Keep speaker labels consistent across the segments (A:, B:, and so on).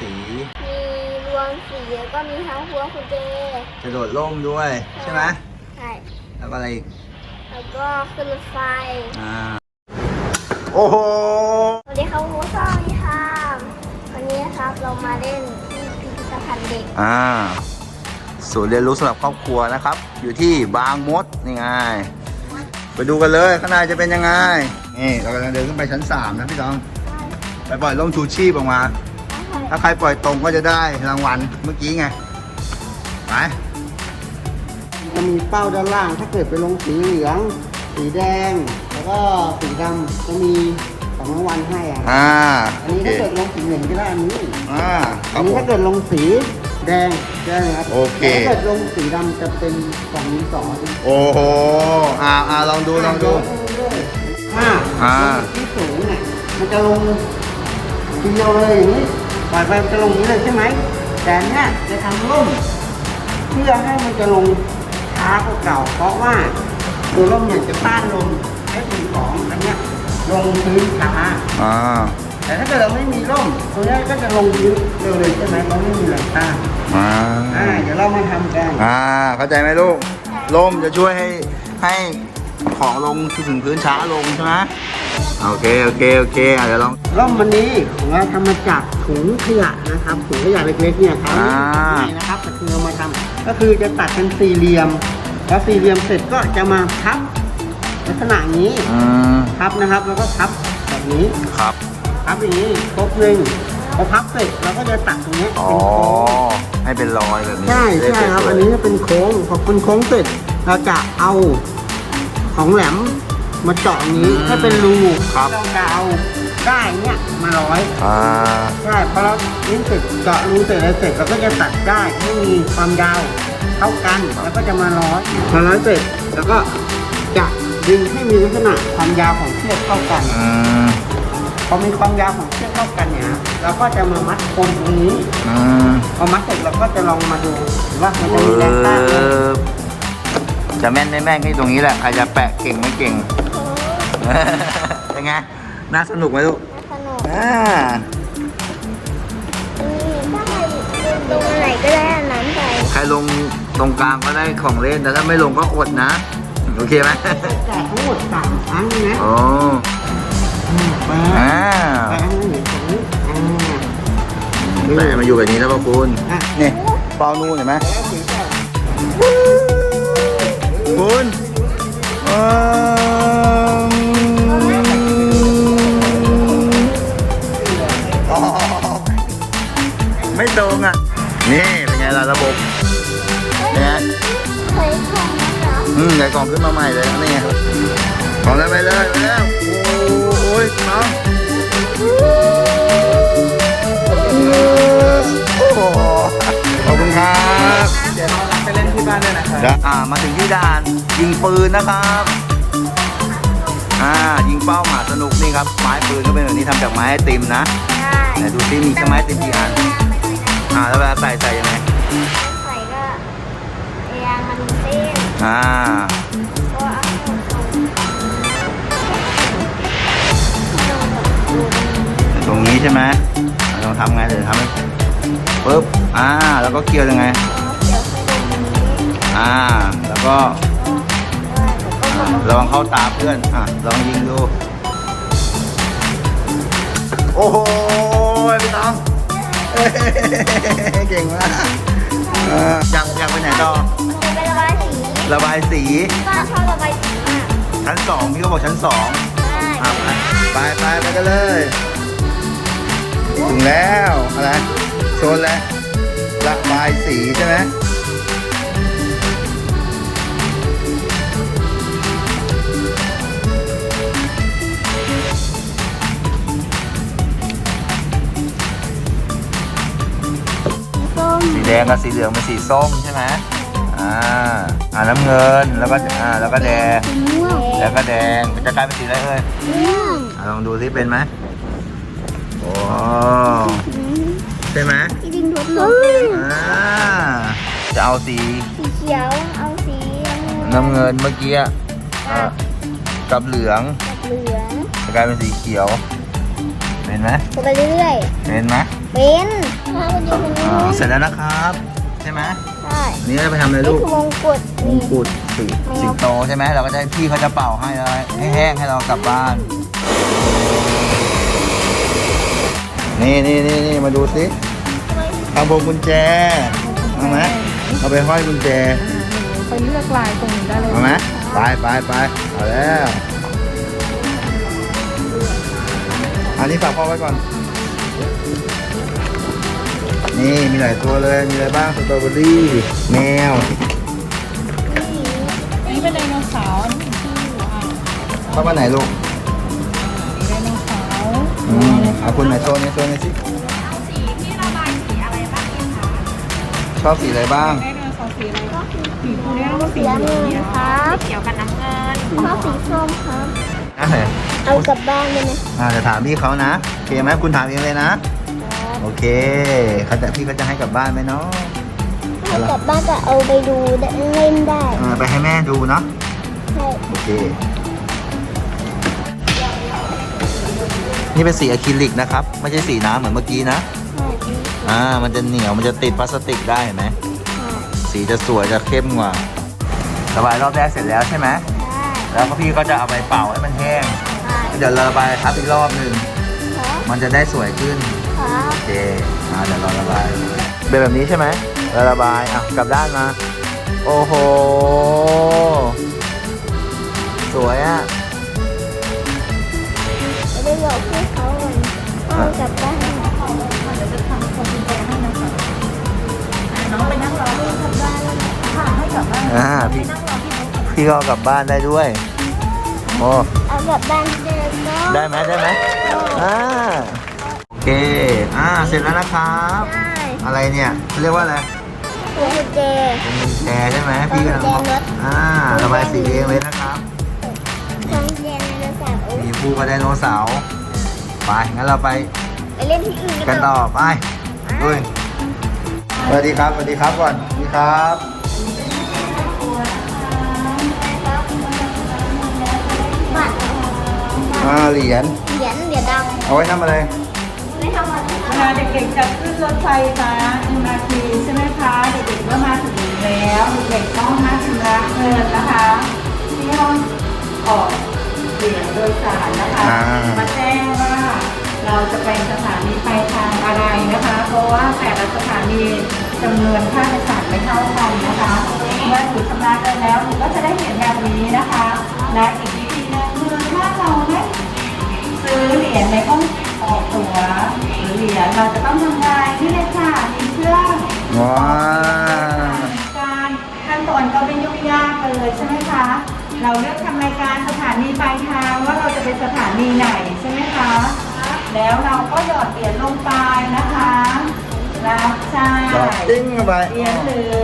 A: สี
B: มีรวมสีแล้วก็มีทั้งพวงกุญแจ
A: กระโดดร่มด้วย ใช่ไหม
B: ใช่
A: แล้วก็อะไรอีก
B: แล้วก็ขึ้นรถไฟ
A: อ่า โอ้โห
B: สวัสดีครับคุณผู้ชมค่ะวันนี้นะครับเรามาเล่นที่พิพิธภัณฑ์เด็ก
A: อ่าศูนย์เรียนรู้สำหรับครอบครัวนะครับ อยู่ที่บางมดนี่ไงไปดูกันเลยข้างในจะเป็นยังไงนี่เรากำลังเดินขึ้นไปชั้น 3 นะพี่ตอง ไปปล่อยล่มชูชีพออกมา ถ้าใครปล่อยตรงก็จะได้รางวัลเมื่อกี้ไงไป
C: จะมีเป้าด้านล่างถ้าเกิดไปลงสีเหลือง สีแดง แล้วก็สีดำจะมีของรางวัลให้อะ
A: อ่า
C: อันนี้ถ้าเกิดลงสีเหลืองก็ได้อันนี้
A: อ่าค
C: อั
A: รั
C: น
A: บ
C: นี้
A: ผม
C: ถ้าเกิดลงสีแดงได้เลยครับ
A: โอเค
C: แต่ถ้าเกิดลงสีดำจะเป็นกล่องนี้สอง
A: โอ้โหอ่าอ่าลองดูลองดู
C: ถ้า
A: อ่า
C: ลงที่สูงเนี่ยมันจะลงทีเดียวเลยอย่างนี้ ปล่อยไปมันจะลงอย่างนี้เลยใช่ไหม แต่อันเนี้ยจะทำร่มเพื่อให้มันจะลงช้ากว่าเก่า เพราะว่าตัวร่มเนี่ยจะต้านลมให้สิ่งของอันเนี้ยลงพื้นช้า
A: อ่า
C: แต่ถ้าเกิดเราไม่มีร่มตัวเนี้ยก็จะลงพื้นเร็วเลยใช่ไหมเราไม่มีแรงต้าน
A: อ่า
C: อ่าเดี๋ยวเรามาทำกัน
A: อ่าเข้าใจไหมลูกล่มจะช่วยให้ให้ของลงถึงพื้นช้าลงใช่ไหม โอเค โอเค โอเคอะเดี๋ยวลอง
C: ร่มวันนี้ของเราทำมาจากถุงขยะนะครับถุงขยะเล็กๆเนี่ยครับ
A: อ่า
C: นี่นะครับแต่คือเอามาทำก็คือจะตัดเป็นสี่เหลี่ยม แล้วสี่เหลี่ยมเสร็จก็จะมาพับลักษณะนี้
A: อืม
C: พับนะครับ แล้วก็พับแบบนี้
A: ครับ
C: พับอย่างนี้ครบหนึ่งพอพับเสร็จเราก็จะตัดตรงนี้
A: อ๋อ
C: เป็นโค้ง
A: ให้เป็นรอยแบบนี้
C: ใช่ใช่ครับ
A: ได้สวยๆ
C: อันนี้จะเป็นโค้งพอเป็นโค้งเสร็จเราจะเอาของแหลม มาเจาะอย่างนี้ให้เป็นรู
A: ครับ
C: เราจะเอาได้เนี่ยมาร้อย
A: อ่า
C: ใช่พอเราลิ้นเสร็จเจาะรูเสร็จอะไรเสร็จเราก็จะตัดได้ให้มีความยาวเท่ากันแล้วก็จะมาร้อยพอร้อยเสร็จแล้วก็จะดึงให้มีลักษณะความยาวของเชือกเท่ากัน
A: อืม
C: พอมีความยาวของเชือกเท่ากันเนี่ยเราก็จะมามัดปมตรงนี้
A: อืม
C: พอมัดเสร็จเราก็จะลองมาดูว่ามัน
A: เอ
C: จะมีแรงต้านไหม
A: อจะแม่นไม่แม่นที่ตรงนี้แหละใครจะแปะเก่งไม่เก่ง เป็นไง น่าสนุกไหมลูก
B: สนุก
A: อ่า
B: นี่ถ้าใครเล่นตรงไหนก็ได้อันนั้นไป
A: ใครลงตรงกลางก็ได้ของเล่น แต่ถ้าไม่ลงก็อดนะ โอเคไหม
C: แต่ทั้งหมดสามครั้งนะ
A: โอ้
C: แป
A: อ่า
C: แปะให้มันเห็นตรงนี้อ่า
A: แต่มาอยู่แบบนี้แล้วป่ะคุณ
C: อะ
A: นี่เป้านู่นเห็นไหม เดี๋
C: ยวเราไปเล่นที่บ้านด้วยนะครับ
A: เดี๋ยวอ่ามาถึงที่ด่านยิงปืนนะครับอ่ายิงเป้าหมาสนุกนี่ครับไม้ปืนก็เป็นแบบนี้ทำจากไม้ไอติมนะ
B: ใช่
A: ไหนดูซิมีแค่ไม้ไอติมกี่อันอ่าแล้วเวลาใส่ใส่ยังไง
B: ใส่ก็ยางมันเต้น
A: อ่า
B: ก็เอาเข้าตรงตรง
A: ตรงนี้ใช่ไหมอ่าลองทำไงเดี๋ยวทำให้ปึ๊บอ่าแล้วก็เกี่ยวยังไง อ่า แล้วก็อ่าระวังเข้าตาเพื่อน อะ ลองยิงดู โอ้โหพี่น้องเอ้ยเก่งมากอ่าอยากอยากไปไหนต่อ
B: จะไประบายสี
A: ระบายสี
B: ก็ชอบระบายสีมาก
A: ชั้นสองพี่ก็บอกชั้นสอง
B: ใช่
A: อะไปไปไปกันเลย ถึงแล้ว อะไร โซนแล้วระบายสีใช่ไหม แดงกับสีเหลืองเป็นสีส้มใช่ไหมอ่าอ่าน้ำเงินแล้วก็อ่าแล้วก็แดง
B: สีม่วง
A: แล้วก็แดงมันจะกลายเป็นสีอะไรเอ่ย
B: ม่วง
A: อะลองดูซิเป็นไหมโอ้ใช่ไหม
B: ที่ดินทดลอง
A: อ่าจะเอาสี
B: สีเขียว เอาสี
A: น้ำเงินเมื่อกี้อะกับเหลือง
B: กับเหลือง
A: จะกลายเป็นสีเขียว เป็นนไหม
B: ไปเรื่อย
A: เห็นไหม
B: ๆเป็น ถ้ามันอยู่ตรงนี้
A: อ่าเสร็จแล้วนะครับ ใช่ไหม
B: ใช่
A: อันนี้เราจะไปทำอะไร
B: นี่
A: ลูก
B: คือมงกุฎ
A: มงกุฎสีสิงโตใช่ไหมเราก็จะพี่เขาจะเป่าให้เลยให้แห้งให้เรากลับบ้าน นี่นี่นี่นี่มาดูสิทำพวงกุญแจเอาไหมเอาไปห้อยกุญแจ
D: ไปเลือกลายตรงนี้ได้เลย
A: เอาไหมไปไปไปเอาแล้วอันนี้ฝากพ่อไว้ก่อน นี่มีหลายตัวเลย มีอะไรบ้างสตรอเบอรี่แมว
D: อันนี้เป็นไดโนเสาร์อันนี้ชื่ออ่า
A: เข้ามาไหนลูก
D: ไดโนเสาร์
A: อืมเอาคุณไหนโซนนี้โซนนี้สิชอบสีอะไรบ้าง
D: ไดโนเสาร์สีอะไรสีฟูเรียกว่าสี
B: สี
D: เหลื
B: น้ำ
D: อง
B: เงิน
D: เนี่ย
B: ครับ
D: เขียวกับน้ำเงิน
B: ชอบสีส้มครับ
A: อะเหรอ
B: เอากลับบ้านได้ไหม
A: อ่าจะถามพี่เขานะโอเคไหมคุณถามเองเลยนะ
B: ครับ
A: โอเคเขาจะพี่เขาจะให้กลับบ้านไหมเนาะ
B: ถ้ากลับบ้านก็เอาไปดูได้เล่นได้
A: อ่าไปให้แม่ดูเนาะ
B: ใช่
A: โอเค นี่เป็นสีอะคริลิกนะครับ ไม่ใช่สีน้ำเหมือนเมื่อกี้นะ
B: ใช่
A: อ่ามันจะเหนียวมันจะติดพลาสติกได้เห็นไหมสีจะสวยจะเข้มกว่าระบายรอบแรกเสร็จแล้วใช่ไหม
B: ใช่
A: แล้วก็พี่ก็จะเอาไปเป่าให้มันแห้ง
B: ใช่
A: เดี๋ยวเราระบายทับอีกรอบหนึ่ง
B: ครับ
A: มันจะได้สวยขึ้น
B: ครับ
A: โอเคอ่าเดี๋ยวเราระบายเป็นแบบนี้ใช่ไหมเราระบายอะกลับด้านมา โอ้โห สวยอะ
B: ไม่ได้บอกพี่เขาเลยเอากลับบ้าน
D: น้องไปนั่งรอที่กลับบ้านแล้วนะค่ะให้กลับบ้าน
A: อ่า
D: ไป
A: พี่
D: นั่งรอที่รถ
A: พี่ก็เอากลับบ้านได้ด้วยโอ้
B: เอากลับบ้านเดิมเนาะ
A: ได้ไหมได้ไหมอ่าโอเคอ่า เสร็จแล้วนะครับ
B: ได้
A: อะไรเนี่ยเขาเรียกว่าอะไร
B: หัวกุญแจ
A: เป็นกุญแจใช่ไหมพี่กำลังบอก
B: กุญแจรถ
A: อ่าระบายสีเองเลยนะครับ
B: ทางเรียนในสาว
A: มีภูกระไดโนเสาร์ ไป งั้นเราไป
B: ไปเล่นที่อื่น
A: กันต่อไปด้วยสวัสดีครับ สวัสดีครับก่อน สวัสดีครับ
B: บัตร
A: อ่า เหรียญ
B: เหรียญเหรียญดัง
A: เอาไว้ทำอะไร
B: ไม่ ทำอะไร
D: เวลาเด็กๆจะขึ้นรถไฟฟ้า MRT ใช่ไหมคะเด็กๆก็มาถึงแล้วเด็กๆต้องมาชำระเงินนะคะที่ห้องออกเหรียญโดยสารนะคะ
A: อ่า
D: มาแจ้งว่าเราจะไปสถานีปลายทางอะไรนะคะ เพราะว่าแต่ละสถานีจำนวนค่าโดยสารไม่เท่ากันนะคะเมื่อถูกชำระเงินแล้วหนูก็จะได้เห็นแบบนี้นะคะและอีกวิธีหนึงคือถ้าเราไม่ ซื้อเหรียญในห้อง ออกตั๋วหรือเหรียญเราจะต้องทำลายนี่เลยค่ะมีเครื่อง
A: ว้า
D: การขั้นตอนก็ไม่ยุ่งยากเลยใช่ไหมคะ เราเลือกทำรายการสถานีปลายทางว่าเราจะไปสถานีไหนใช่ไหมคะ แล้วเราก็หยอดเหรียญลงไปนะคะรับใช่
A: ดอกติ้งเข้าไป
D: เหรียญหรือ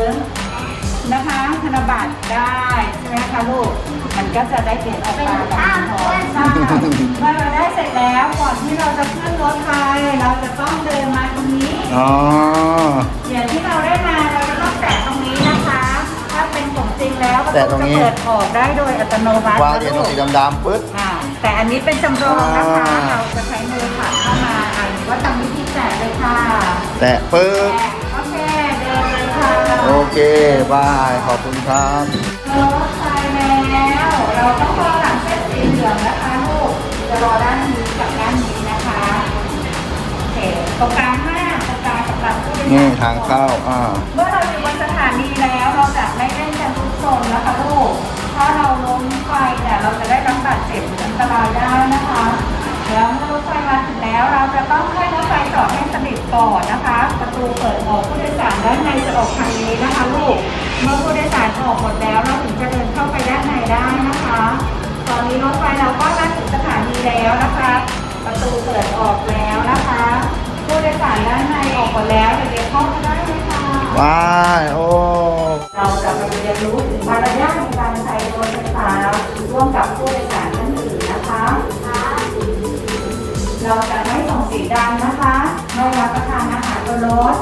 D: นะคะ ธนบัตรได้ใช่ไหมคะลูก มันก็จะได้เหรียญออกมาแบบนี้พอใช่เมื่อเราได้เสร็จแล้วก่อนที่เราจะขึ้นรถไฟเราจะต้องเดินมาตรงนี้
A: อ๋อ
D: เหรียญที่เราได้มาเราจะต้องแตะตรงนี้นะคะ ถ้าเป็นของจริงแล้วประ
A: แตะต
D: ตู
A: รง
D: จะ
A: นี้
D: เปิดออกได้โดยอัตโนมัติ
A: วางเหรียญตรงสีดำๆปึ๊ด
D: อ่าแต่อันนี้เป็นจำลองนะคะ
A: อ่า
D: เราจะใช้มือผัดเข้ามาอ่านว่าทำวิธีแตะเลยค่ะ
A: แตะปึ๊บ
D: แตะ โอเค
A: บาย ขอบคุณครับ
D: รถไฟแล้ว เราต้องรอหลังเส้นสีเหลืองนะคะลูก จะรอด้านนี้กับด้านนี้นะคะโอเคตรงกลางห้างตรงกลางสำหรับผู้โดยสาร
A: นี่ทางเข้าอ่า
D: เมื่อเราอยู่บนสถานีแล้วเราจะไม่เล่นกันทุกโซนนะคะลูก ถ้าเราล้มไปเนี่ยเราจะได้รับบาดเจ็บหรืออันตรายได้นะคะ แล้วเมื่อรถไฟมาถึงแล้วเราจะต้องให้รถไฟจอดให้สนิทก่อนนะคะ ประตูเปิดออกผู้โดยสารด้านในจะออกทางนี้นะคะลูกเมื่อผู้โดยสารออกหมดแล้วเราถึงจะเดินเข้าไปด้านในได้นะคะ ตอนนี้รถไฟเราก็มาถึงสถานีแล้วนะคะ ประตูเปิดออกแล้วนะคะ ผู้โดยสารด้านในออกหมดแล้วเด็กๆเข้ามาได้เลยค่ะ
A: บายโอ้
D: เราจะไปเรียนรู้ถึงมารยาทในการใช้รถไฟฟ้าร่วมกับผู้โดยสาร เราจะไม่ส่งสียงดังนะคะไม่รับประทานอาหารบนรถ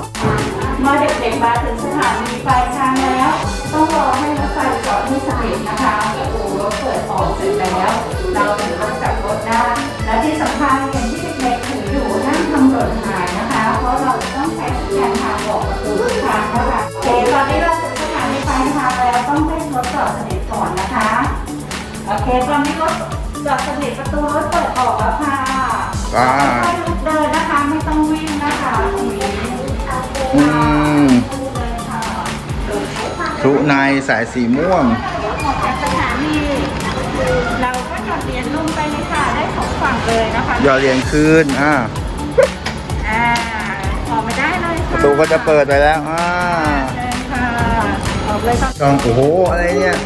D: เมื่อเด็กๆมาถึงสถานีปลายทางแล้ว ต้องรอให้รถไฟจอดที่สถานนะคะประตูรถเปิดออกเสร็จแล้ว เราถึงจะจับรถได้และที่สำคัญอย่าที่เด็กๆถืออยู่ห้ามทำหล่นหายนะคะ เพราะเราต้องใช้สัญญาณทางบอกประตูทางเท่านั้นโอเคตอนนี้เราถึงสถานีปลายทางแล้วต้องให้รถจอดสนิทก่อนนะคะโอเคตอนนี้รถจอดสนิทประตูรถเปิดออกแล้วค่ะ
A: อ่า
D: ค่อยๆเดินนะคะ ไม่ต้องวิ่งนะคะตรงนี้
A: อืม
D: เลยค่ะ
A: พลุในสายสีม่วง
D: ออกจากสถานีเราก็หยอดเหรียญลงไปเลยค่ะ ได้สองฝั่งเลยนะคะ
A: หยอดเหรียญคืนอ่า
D: อ่าออกมาได้เลย
A: ป
D: ค่ะ
A: ระตูก็จะเปิดไปแล้วอ่า
D: เชิญค่ะออกเลยค่ะ
A: จองโอ้โหอะไรเนี่ย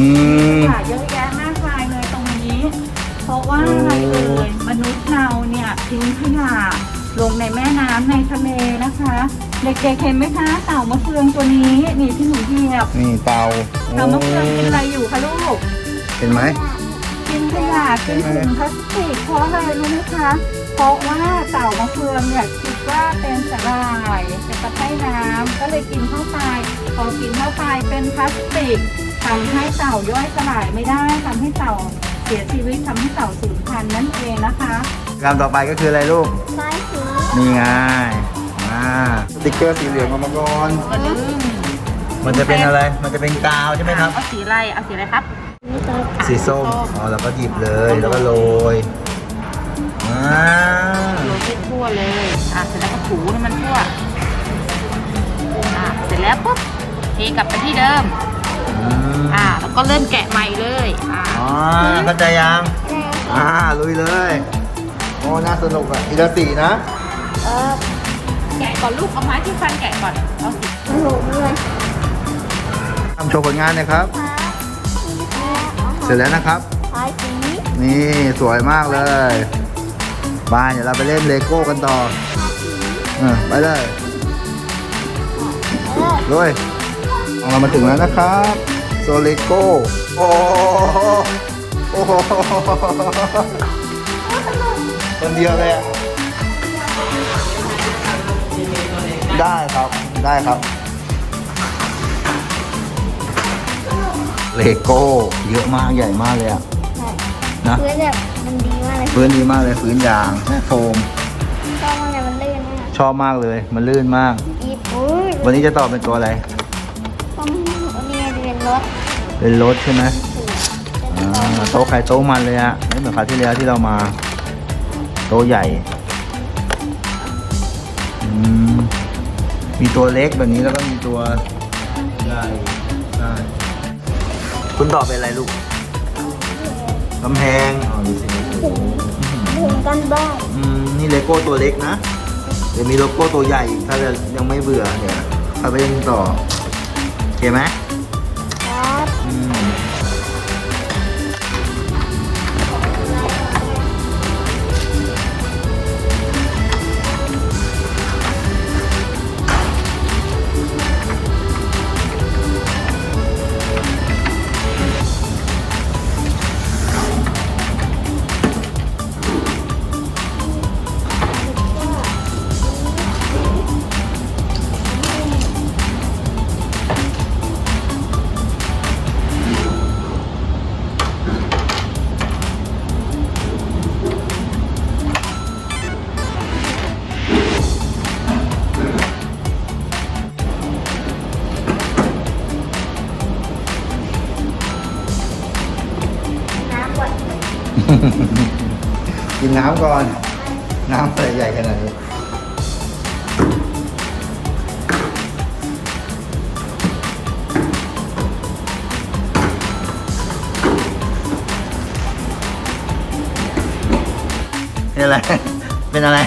D: อืม ค่ะเยอะแยะมากมายเลยตรงนี้ เพราะว่าอะไรเอ่ยมนุษย์เราเนี่ยทิ้งขยะลงในแม่น้ำในทะเลนะคะ เด็กๆเห็นไหมคะเต่ามะเฟืองตัวนี้นี่ที่หนูเหยียบ
A: นี่เตา
D: เต่ามะเฟืองกินอะไรอยู่คะลูก
A: เห็นไหม
D: กินขยะกินถุงพลาสติกเพราะอะไรรู้ไหมคะ เพราะว่าเต่ามะเฟืองเนี่ยคิดว่าเป็นสาหร่ายเป็นตะไคร่น้ำก็เลยกินเข้าไปพอกินเข้าไปเป็นพลาสติก ทำให้เต่าย่อยสลายไม่ได้ทำให้เต่าเสียชีวิตทำให้เต่าสูญพันธุ์นั่นเองนะคะ
A: กามต่อไปก็คืออะไรลูก
B: สายสี
A: นี่ไงอ่าสติ๊กเกอร์สีเหลืองออกมาก่อน
D: ก็ดึง
A: มันจะเป็นอะไร มันจะเป็นกาวใช่ไหมครับ
D: เอาสีอะไรเอาสีอะไรครับ
B: นี่ตัว
A: สีส้มอ๋อแล้วก็หยิบเลยแล้วก็โรยอ่า
D: โรยให้ทั่วเลยอะเสร็จแล้วก็ถูให้มันทั่วอะเสร็จแล้วปุ๊บเทกลับไปที่เดิม
A: อืม
D: อะแล้วก็เริ่มแกะใหม่เลยอะ
A: อ๋อเข้าใจยังอ่าลุยเลยโอ้น่าสนุกอะอีละสีนะ
B: เออ
D: แกะก่อนลูกเอาไม้ที่ฟันแกะก่อนเอาสิ
B: สนุกเลย
A: ทำโชว์ผลงานหนะครับ
B: ครับ
A: เสร็จแล้วนะครับ
B: สายสี
A: นี่สวยมากเลยบายเดี๋ยวเราไปเล่นเลโก้กันต่อเออไปเลย
B: เออ
A: ด้วยเอาเรามาถึงแล้วนะครับ โซเลโก้ โอ้โหโอ้โหคนเดียวเลยอะได้ครับ ได้ครับ เลโก้ เยอะมาก ใหญ่มากเลยอะนะ
B: พื้นแบบมันดีมากเลย
A: พื้นดีมากเลยพื้นยางโฟม
B: ชอบมากเลยมันลื่นมาก
A: ชอบมากเลย มันลื่นมาก
B: อีปุ้ย
A: วันนี้จะต่อเป็นตัวอะไร
B: ถ
A: เป็นรถใช่ไหมอ่าโต๊ะไข่โต๊ะมันเลยอะไม่เหมือนคราวที่แล้วที่เรามา โต๊ะใหญ่อืมมีตัวเล็กแบบนี้แล้วก็มีตัวใหญ่ใช่คุณต่อเป็นอะไรลูกกำแพงอ๋อดูสิโอ้โห
B: ถึงกันบ้าง
A: อืมนี่เลโก้ตัวเล็กนะเดี๋ยวมีโลโก้ตัวใหญ่อีกถ้าจะยังไม่เบื่อเนี่ยเอาไปเล่นต่อโอเคไหม
B: กิน
A: น้ำก่อน น้ำอะไรใหญ่ขนาดนี้เป็นอะไร เป็นอะไร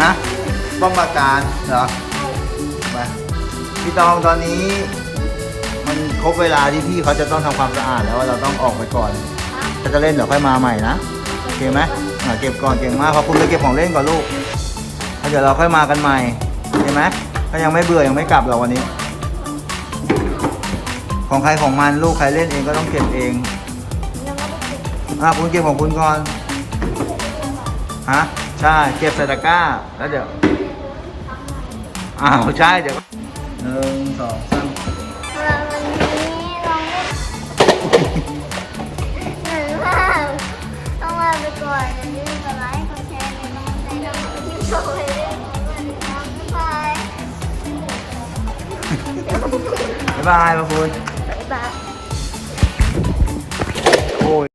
A: ฮะ ป้องปราการเหรอไปพี่ตองตอนนี้ มันครบเวลาที่พี่เขาจะต้องทำความสะอาดแล้วว่าเราต้องออกไปก่อน ถ้าจะเล่นเดี๋ยวค่อยมาใหม่นะโอเคไหมอ่าเก็บก่อนเก่งมากขอบคุณไปเก็บของเล่นก่อนลูกแล้วเดี๋ยวเราค่อยมากันใหม่โอเคไหมถ้ายังไม่เบื่อยังไม่กลับเราวันนี้ ของใครของมันลูกใครเล่นเองก็ต้องเก็บเอง
B: ยังไม่ได้ติด
A: อะคุณเก็บของคุณก่อนฮะใช่เก็บใส่ตะกร้าแล้วเดี๋ยวอ้าวใช่เดี๋ยวหนึ่งสองสาม
B: rồi đừng quên like và like con share
E: để con xem được những video mới
A: bye bye bye bye bye. Bye